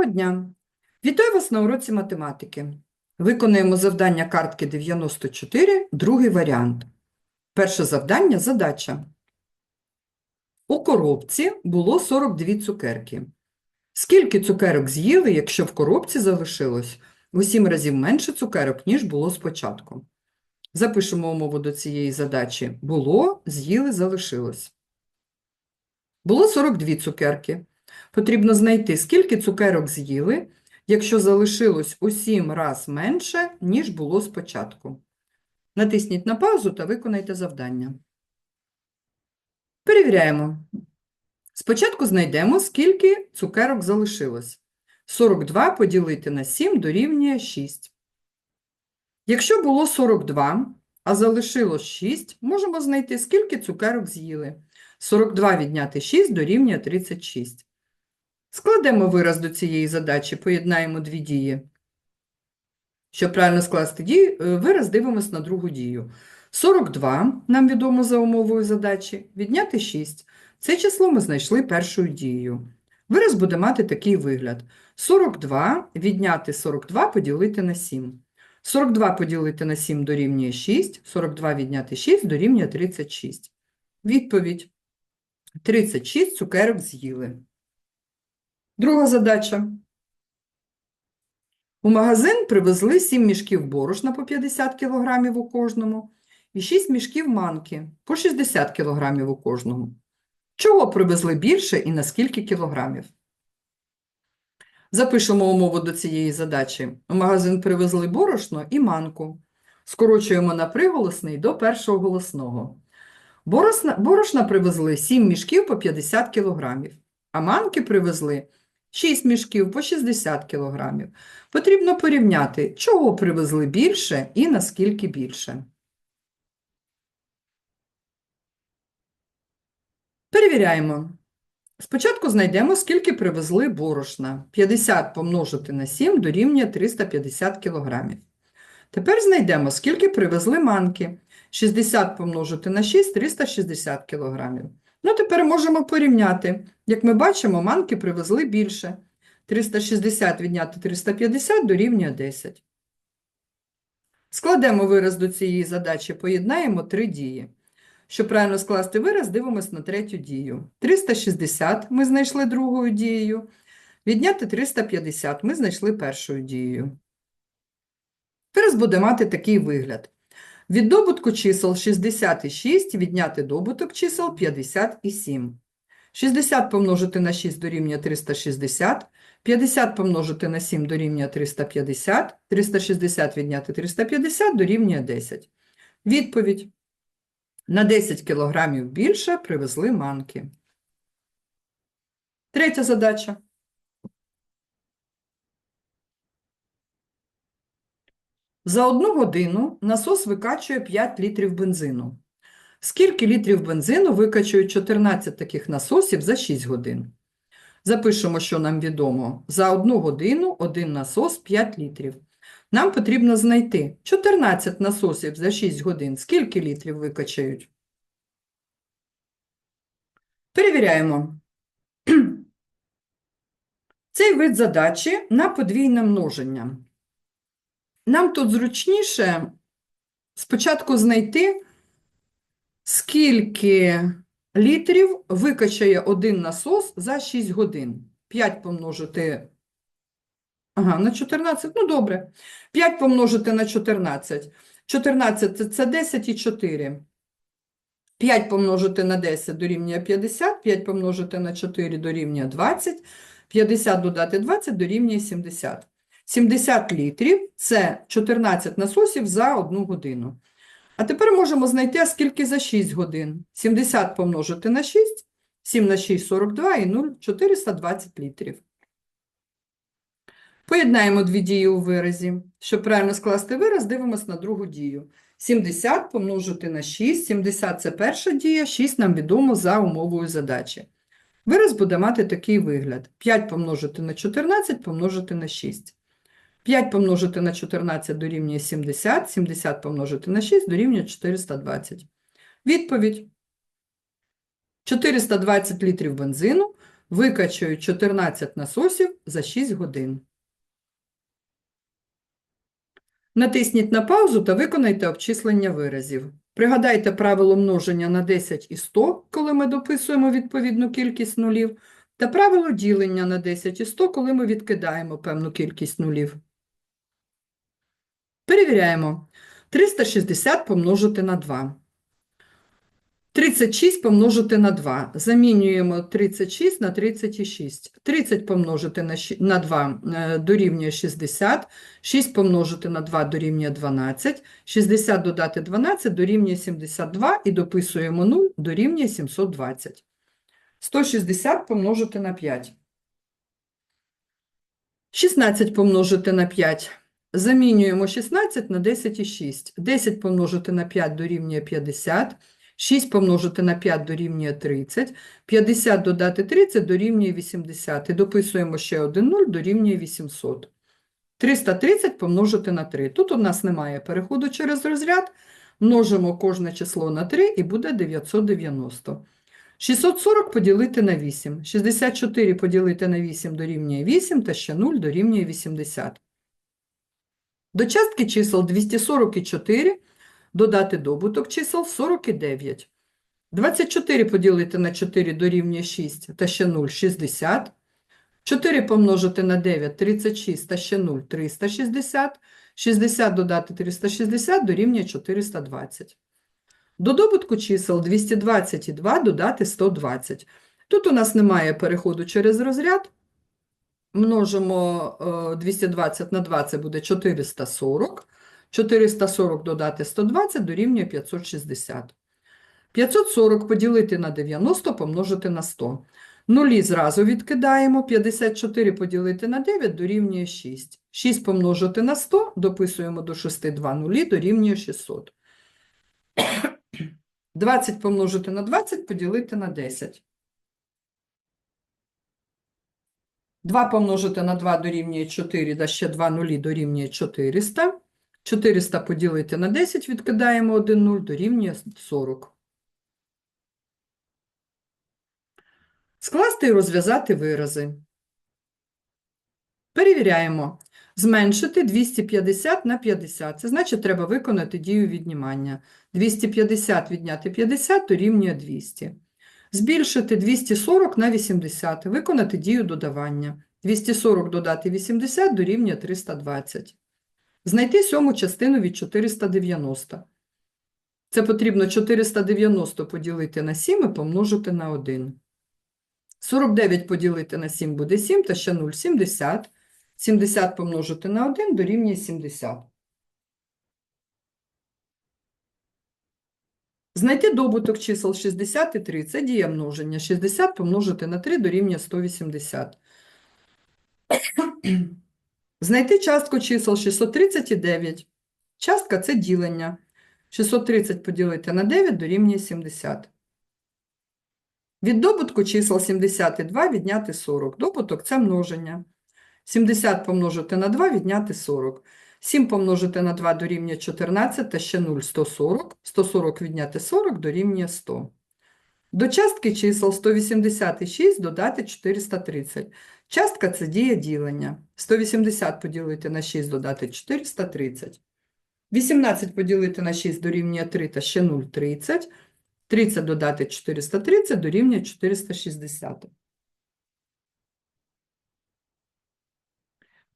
Доброго дня! Вітаю вас на уроці математики. Виконуємо завдання картки 94, другий варіант. Перше завдання – задача. У коробці було 42 цукерки. Скільки цукерок з'їли, якщо в коробці залишилось у 7 разів менше цукерок, ніж було спочатку? Запишемо умову до цієї задачі. Було, з'їли, залишилось. Було 42 цукерки. Потрібно знайти, скільки цукерок з'їли, якщо залишилось у 7 раз менше, ніж було спочатку. Натисніть на паузу та виконайте завдання. Перевіряємо. Спочатку знайдемо, скільки цукерок залишилось. 42 поділити на 7 дорівнює 6. Якщо було 42, а залишилось 6, можемо знайти, скільки цукерок з'їли. 42 відняти 6 дорівнює 36. Складемо вираз до цієї задачі, поєднаємо дві дії. Щоб правильно скласти дію, е, вираз дивимось на другу дію. 42, нам відомо за умовою задачі, відняти 6. Це число ми знайшли першою дією. Вираз буде мати такий вигляд. 42 відняти 42 поділити на 7. 42 поділити на 7 дорівнює 6, 42 відняти 6 дорівнює 36. Відповідь. 36 цукерок з'їли. Друга задача. У магазин привезли 7 мішків борошна по 50 кг у кожному і 6 мішків манки по 60 кг у кожному. Чого привезли більше і на скільки кілограмів? Запишемо умову до цієї задачі. У магазин привезли борошно і манку. Скорочуємо на приголосний до першого голосного. Борошна, борошна привезли 7 мішків по 50 кг, а манки привезли 6 мішків по 60 кг. Потрібно порівняти, чого привезли більше і наскільки більше. Перевіряємо. Спочатку знайдемо, скільки привезли борошна. 50 помножити на 7 дорівнює 350 кг. Тепер знайдемо, скільки привезли манки. 60 помножити на 6 – 360 кг. Ну, тепер можемо порівняти. Як ми бачимо, манки привезли більше. 360 відняти 350 дорівнює 10. Складемо вираз до цієї задачі, поєднаємо три дії. Щоб правильно скласти вираз, дивимось на третю дію. 360 ми знайшли другою дією. Відняти 350 ми знайшли першою дією. Вираз буде мати такий вигляд. Від добутку чисел 66 відняти добуток чисел 57. 60 помножити на 6 дорівнює 360, 50 помножити на 7 дорівнює 350, 360 відняти 350 дорівнює 10. Відповідь. На 10 кілограмів більше привезли манки. Третя задача. За одну годину насос викачує 5 літрів бензину. Скільки літрів бензину викачують 14 таких насосів за 6 годин? Запишемо, що нам відомо. За одну годину один насос 5 літрів. Нам потрібно знайти 14 насосів за 6 годин. Скільки літрів викачають? Перевіряємо. Цей вид задачі на подвійне множення. Нам тут зручніше спочатку знайти, скільки літрів викачає один насос за 6 годин. 5 помножити ага, на 14, ну добре. 5 помножити на 14. 14 – це 10 і 4. 5 помножити на 10 дорівнює 50, 5 помножити на 4 дорівнює 20, 50 додати 20 дорівнює 70. 70 літрів – це 14 насосів за 1 годину. А тепер можемо знайти, скільки за 6 годин. 70 помножити на 6, 7 на 6 – 42 і 0 – 420 літрів. Поєднаємо дві дії у виразі. Щоб правильно скласти вираз, дивимося на другу дію. 70 помножити на 6, 70 – це перша дія, 6 нам відомо за умовою задачі. Вираз буде мати такий вигляд. 5 помножити на 14 помножити на 6. 5 помножити на 14 дорівнює 70, 70 помножити на 6 дорівнює 420. Відповідь. 420 літрів бензину викачують 14 насосів за 6 годин. Натисніть на паузу та виконайте обчислення виразів. Пригадайте правило множення на 10 і 100, коли ми дописуємо відповідну кількість нулів, та правило ділення на 10 і 100, коли ми відкидаємо певну кількість нулів. Перевіряємо. 360 помножити на 2. 36 помножити на 2. Замінюємо 36 на 36. 30 помножити на 2 е, дорівнює 60. 6 помножити на 2 дорівнює 12. 60 додати 12 дорівнює 72 і дописуємо 0 дорівнює 720. 160 помножити на 5. 16 помножити на 5. Замінюємо 16 на 10 і 6. 10 помножити на 5 дорівнює 50. 6 помножити на 5 дорівнює 30. 50 додати 30 дорівнює 80. І дописуємо ще один 0 дорівнює 800. 330 помножити на 3. Тут у нас немає переходу через розряд. Множимо кожне число на 3 і буде 990. 640 поділити на 8. 64 поділити на 8 дорівнює 8 та ще 0 дорівнює 80. До частки чисел 244 додати добуток чисел 49. 24 поділити на 4 дорівнює 6 та ще 0 – 60. 4 помножити на 9 – 36 та ще 0 – 360. 60 додати 360 дорівнює 420. До добутку чисел 222 додати 120. Тут у нас немає переходу через розряд. Множимо е, 220 на 2 – це буде 440. 440 додати 120 дорівнює 560. 540 поділити на 90 помножити на 100. Нулі зразу відкидаємо. 54 поділити на 9 дорівнює 6. 6 помножити на 100, дописуємо до 6 2 нулі, дорівнює 600. 20 помножити на 20 поділити на 10. 2 помножити на 2 дорівнює 4, да ще 2 нулі дорівнює 400. 400 поділити на 10, відкидаємо 1 0, дорівнює 40. Скласти і розв'язати вирази. Перевіряємо. Зменшити 250 на 50. Це значить, треба виконати дію віднімання. 250 відняти 50 дорівнює 200. Збільшити 240 на 80. Виконати дію додавання. 240 додати 80 дорівнює 320. Знайти сьому частину від 490. Це потрібно 490 поділити на 7 і помножити на 1. 49 поділити на 7 буде 7, та ще 0 – 70. 70 помножити на 1 дорівнює 70. Знайти добуток чисел 60 і 3 – це дія множення. 60 помножити на 3 дорівнює 180. Знайти частку чисел 630 і 9. Частка – це ділення. 630 поділити на 9 дорівнює 70. Від добутку чисел 70 і 2 відняти 40. Добуток – це множення. 70 помножити на 2 відняти 40. 7 помножити на 2 дорівнює 14 та ще 0 – 140. 140 відняти 40 дорівнює 100. До частки чисел 186 додати 430. Частка – це дія ділення. 180 поділити на 6 додати 430. 18 поділити на 6 дорівнює 3 та ще 0 – 30. 30 додати 430 дорівнює 460.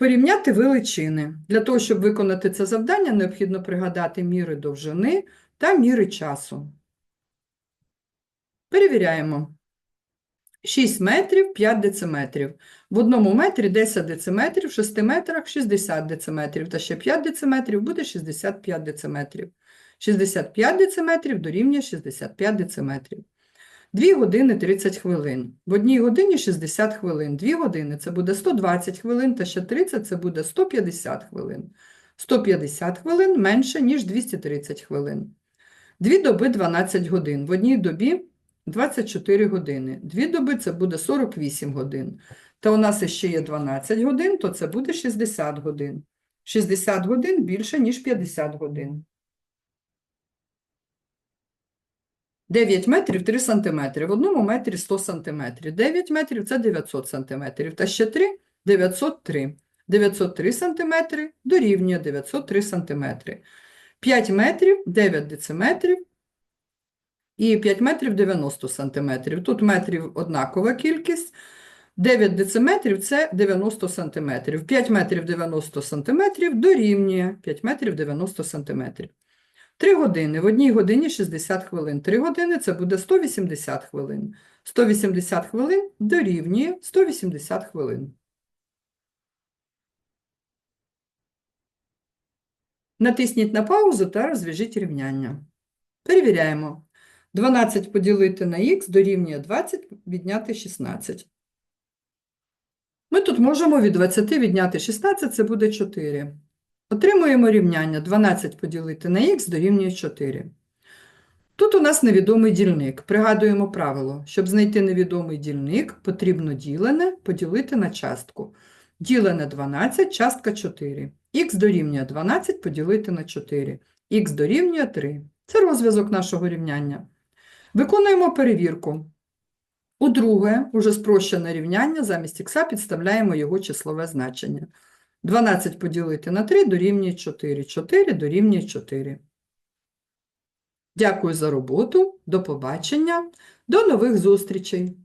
Порівняти величини. Для того, щоб виконати це завдання, необхідно пригадати міри довжини та міри часу. Перевіряємо. 6 метрів, 5 дециметрів. В одному метрі 10 дециметрів, в 6 метрах 60 дециметрів, та ще 5 дециметрів буде 65 дециметрів. 65 дециметрів дорівнює 65 дециметрів. 2 години 30 хвилин. В одній годині 60 хвилин. 2 години – це буде 120 хвилин, та ще 30 – це буде 150 хвилин. 150 хвилин менше, ніж 230 хвилин. Дві доби 12 годин. В одній добі 24 години. Дві доби – це буде 48 годин. Та у нас ще є 12 годин, то це буде 60 годин. 60 годин більше, ніж 50 годин. 9 метрів 3 сантиметри. В одному метрі 100 сантиметрів. 9 метрів – це 900 сантиметрів. Та ще 3 – 903. 903 сантиметри дорівнює 903 сантиметри. 5 метрів – 9 дециметрів. І 5 метрів – 90 сантиметрів. Тут метрів однакова кількість. 9 дециметрів – це 90 сантиметрів. 5 метрів 90 сантиметрів дорівнює 5 метрів 90 сантиметрів. 3 години. В одній годині 60 хвилин. 3 години – це буде 180 хвилин. 180 хвилин дорівнює 180 хвилин. Натисніть на паузу та розв'яжіть рівняння. Перевіряємо. 12 поділити на х дорівнює 20, відняти 16. Ми тут можемо від 20 відняти 16, це буде 4. Отримуємо рівняння 12 поділити на х дорівнює 4. Тут у нас невідомий дільник. Пригадуємо правило. Щоб знайти невідомий дільник, потрібно ділене поділити на частку. Ділене 12, частка 4. Х дорівнює 12 поділити на 4. Х дорівнює 3. Це розв'язок нашого рівняння. Виконуємо перевірку. У друге, уже спрощене рівняння, замість х підставляємо його числове значення. 12 поділити на 3 дорівнює 4. 4 дорівнює 4. Дякую за роботу. До побачення. До нових зустрічей.